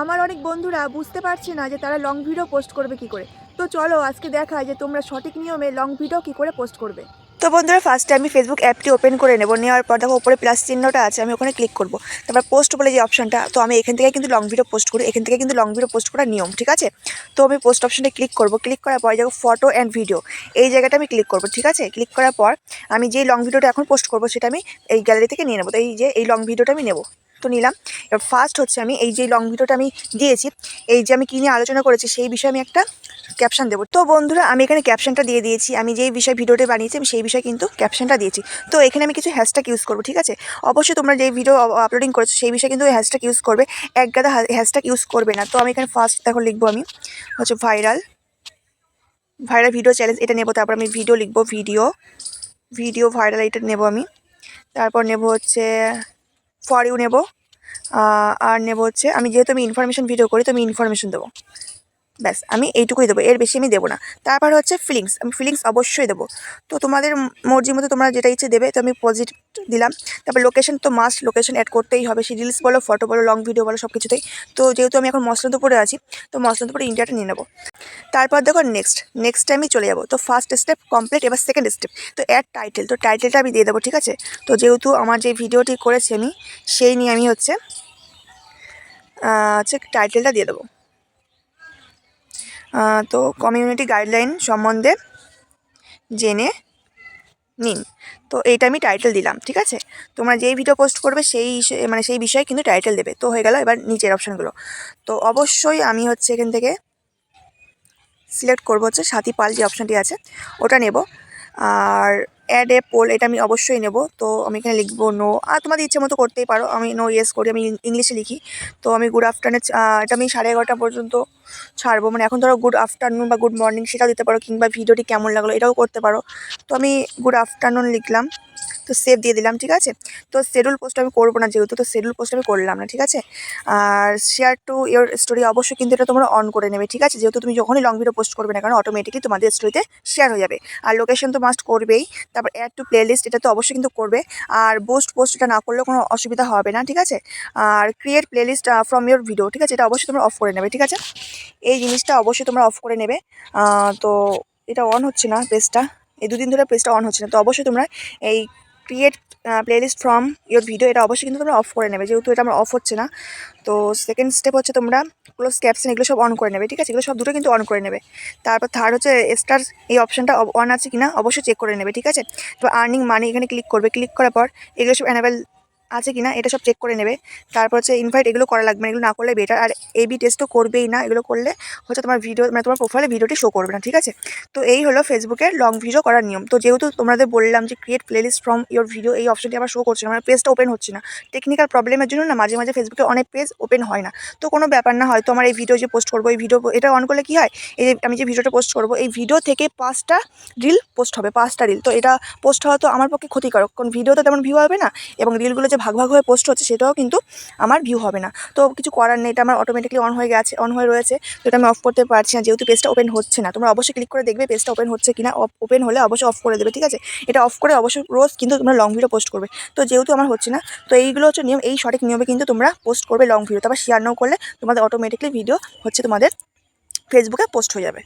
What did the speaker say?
আমার অনেক বন্ধুরা বুঝতে পারছে না যে তারা লং ভিডিও পোস্ট করবে কি করে। তো চলো আজকে দেখায় যে তোমরা সঠিক নিয়মে লং ভিডিও কি করে পোস্ট করবে। তো বন্ধুরা ফার্স্টে আমি ফেসবুক অ্যাপটি ওপেন করে নেব। নেওয়ার পর দেখো, উপরে প্লাস চিহ্নটা আছে, আমি ওখানে ক্লিক করব। তারপর পোস্ট বলে যে অপশনটা তো আমি এখান থেকে কিন্তু লং ভিডিও পোস্ট করি। এখান থেকে কিন্তু লং ভিডিও পোস্ট করার নিয়ম, ঠিক আছে? তো আমি পোস্ট অপশনে ক্লিক করব। ক্লিক করার পর দেখো ফটো অ্যান্ড ভিডিও এই জায়গাটা আমি ক্লিক করব, ঠিক আছে? ক্লিক করার পর আমি যেই লং ভিডিওটা এখন পোস্ট করব, সেটা আমি এই গ্যালারি থেকে নিয়ে নেব। তো এই যে, এই লং ভিডিওটা আমি নেব। তো নিলাম। এবার ফার্স্ট হচ্ছে আমি এই যে লং ভিডিওটা আমি দিয়েছি, এই যে আমি কী নিয়ে আলোচনা করেছি সেই বিষয়ে আমি একটা ক্যাপশন দেবো। তো বন্ধুরা, আমি এখানে ক্যাপশনটা দিয়ে দিয়েছি, আমি যেই বিষয়ে ভিডিওটা বানিয়েছি আমি সেই বিষয়ে কিন্তু ক্যাপশনটা দিয়েছি। তো এখানে আমি কিছু হ্যাশট্যাগ ইউজ করব, ঠিক আছে? অবশ্যই তোমরা যেই ভিডিও আপলোডিং করেছ সেই বিষয়ে কিন্তু হ্যাশট্যাগ ইউজ করবে, এক গাদা হ্যাশট্যাগ ইউজ করবে না। তো আমি এখানে ফার্স্ট দেখো লিখব আমি, হচ্ছে ভাইরাল ভাইরাল ভিডিও চ্যালেঞ্জ এটা নেব, তারপর আমি ভিডিও লিখব ভিডিও ভিডিও ভাইরাল এটা নেব আমি, তারপর নেব হচ্ছে ফর ইউ নেব। আর নেব হচ্ছে আমি যেহেতু আমি ইনফরমেশন ভিডিও করি তো আমি ইনফরমেশন দেবো। ব্যাস, আমি এইটুকুই দেবো। এর বেশি আমি দেবো না। তারপর হচ্ছে ফিলিংস আমি ফিলিংস অবশ্যই দেবো। তো তোমাদের মর্জি মতো তোমরা যেটা ইচ্ছে দেবে, তো আমি পজিটিভ দিলাম। তারপর লোকেশন তো মাস্ট লোকেশন অ্যাড করতেই হবে। সে রিলস বলো ফটো বলো লং ভিডিও বলো সব কিছুতেই তো যেহেতু আমি এখন মসলাদপুরে আছি, তো মসলাদপুরে ইন্ডিয়াটা নিয়ে নেব। তারপর দেখো নেক্সট নেক্সট আমি চলে যাব। তো ফার্স্ট স্টেপ কমপ্লিট এবার সেকেন্ড স্টেপ তো অ্যাড টাইটেল তো টাইটেলটা আমি দিয়ে দেবো, ঠিক আছে? তো যেহেতু আমার যে ভিডিওটি করেছি আমি, সেই নিয়ে আমি হচ্ছে হচ্ছে টাইটেলটা দিয়ে দেবো। তো কমিউনিটি গাইডলাইন সম্বন্ধে জেনে নিন। তো এইটা আমি টাইটেল দিলাম, ঠিক আছে? তোমরা যেই ভিডিও পোস্ট করবে সেই মানে সেই বিষয়ে কিন্তু টাইটেল দেবে। তো হয়ে গেল এবার নিচের অপশানগুলো তো অবশ্যই আমি হচ্ছে এখান থেকে সিলেক্ট করব হচ্ছে সাথী পাল যে অপশানটি আছে, ওটা নেব। আর অ্যাড এ পোল এটা আমি অবশ্যই নেব। তো আমি এখানে লিখব নো আর তোমাদের ইচ্ছে মতো করতেই পারো। আমি নো ইয়েস করি। আমি ইংলিশে লিখি। তো আমি গুড আফটারনুন এটা আমি সাড়ে এগারোটা পর্যন্ত ছাড়বো। মানে এখন ধরো গুড আফটারনুন বা গুড মর্নিং সেটাও দিতে পারো কিংবা ভিডিওটি কেমন লাগল এটাও করতে পারো। তো আমি গুড আফটারনুন লিখলাম। তো সেভ দিয়ে দিলাম, ঠিক আছে? তো শেডিউল পোস্ট আমি করব না যেহেতু, তো শেডিউল পোস্ট আমি করলাম না, ঠিক আছে? আর শেয়ার টু ইয়োর স্টোরি অবশ্যই কিন্তু এটা তোমরা অন করে নেবে, ঠিক আছে? যেহেতু তুমি যখনই লং ভিডিও পোস্ট করবে না কারণ অটোমেটিকলি তোমাদের স্টোরিতে শেয়ার হয়ে যাবে। আর লোকেশন তো মাস্ট করবেই। তারপর অ্যাড টু প্লেলিস্ট এটা তো অবশ্যই কিন্তু করবে। আর বোস্ট পোস্ট এটা না করলেও কোনো অসুবিধা হবে না, ঠিক আছে? আর create playlist from your video ঠিক আছে? এটা অবশ্যই তোমরা অফ করে নেবে, ঠিক আছে? এই জিনিসটা অবশ্যই তোমরা অফ করে নেবে। তো এটা অন হচ্ছে না পেজটা এই দুদিন ধরে পেজটা অন হচ্ছে না। তো অবশ্যই তোমরা এই create playlist from your video এটা অবশ্যই কিন্তু তোমরা অফ করে নেবে। যেহেতু এটা আমার অফ হচ্ছে না, তো সেকেন্ড স্টেপ হচ্ছে তোমরা ক্লোজ ক্যাপশন এগুলো সব অন করে নেবে, ঠিক আছে? এগুলো সব দুটো কিন্তু অন করে নেবে। তারপর থার্ড হচ্ছে স্টার এই অপশনটা অন আছে কিনা অবশ্যই চেক করে নেবে, ঠিক আছে? তো আর্নিং মানি এখানে ক্লিক করবে। ক্লিক করার পর এগুলো সব অ্যানাবেল আছে কি না এটা সব চেক করে নেবে। তারপর হচ্ছে ইনভাইট এগুলো করা লাগবে না, এগুলো না করলে বেটার আর এবি টেস্টও করবেই না, এগুলো করলে হচ্ছে তোমার ভিডিও মানে তোমার প্রোফাইলে ভিডিওটি শো করবে না, ঠিক আছে? তো এই হলো ফেসবুকের লং ভিডিও করার নিয়ম। তো যেহেতু তোমাদের বললাম যে create playlist from your video এই অপশনটি আবার শো করছে না আমার পেজটা ওপেন হচ্ছে না। টেকনিক্যাল প্রবলেমের জন্য না মাঝে মাঝে ফেসবুকে অনেক পেজ ওপেন হয় না। তো কোনো ব্যাপার না, হয়তো আমার এই ভিডিও যে পোস্ট করব, এই ভিডিও এটা অন করলে কী হয়? এই যে আমি যে ভিডিওটা পোস্ট করব, এই ভিডিও থেকে পাঁচটা রিল পোস্ট হবে, পাঁচটা রিল তো এটা পোস্ট হওয়া তো আমার পক্ষে ক্ষতিকারক, কারণ ভিডিওতে তেমন ভিউ হবে না, এবং রিলগুলো যে ভাগ ভাগ হয়ে পোস্ট হচ্ছে, সেটাও কিন্তু আমার ভিউ হবে না। তো কিছু করার নেই, এটা আমার অটোমেটিকলি অন হয়ে গেছে অন হয়ে রয়েছে তো এটা আমি অফ করতে পারছি না, যেহেতু পেজটা ওপেন হচ্ছে না। তোমরা অবশ্যই ক্লিক করে দেখবে পেজটা ওপেন হচ্ছে কিনা ওপেন হলে অবশ্যই অফ করে দেবে, ঠিক আছে? এটা অফ করে অবশ্যই রোজ কিন্তু তোমরা লং ভিডিও পোস্ট করবে। তো যেহেতু আমার হচ্ছে না, তো এইগুলো হচ্ছে নিয়ম, এই সঠিক নিয়মে কিন্তু তোমরা পোস্ট করবে লং ভিডিও তারপর শেয়ার নাও করলে তোমাদের অটোমেটিকলি ভিডিও হচ্ছে তোমাদের ফেসবুকে পোস্ট হয়ে যাবে।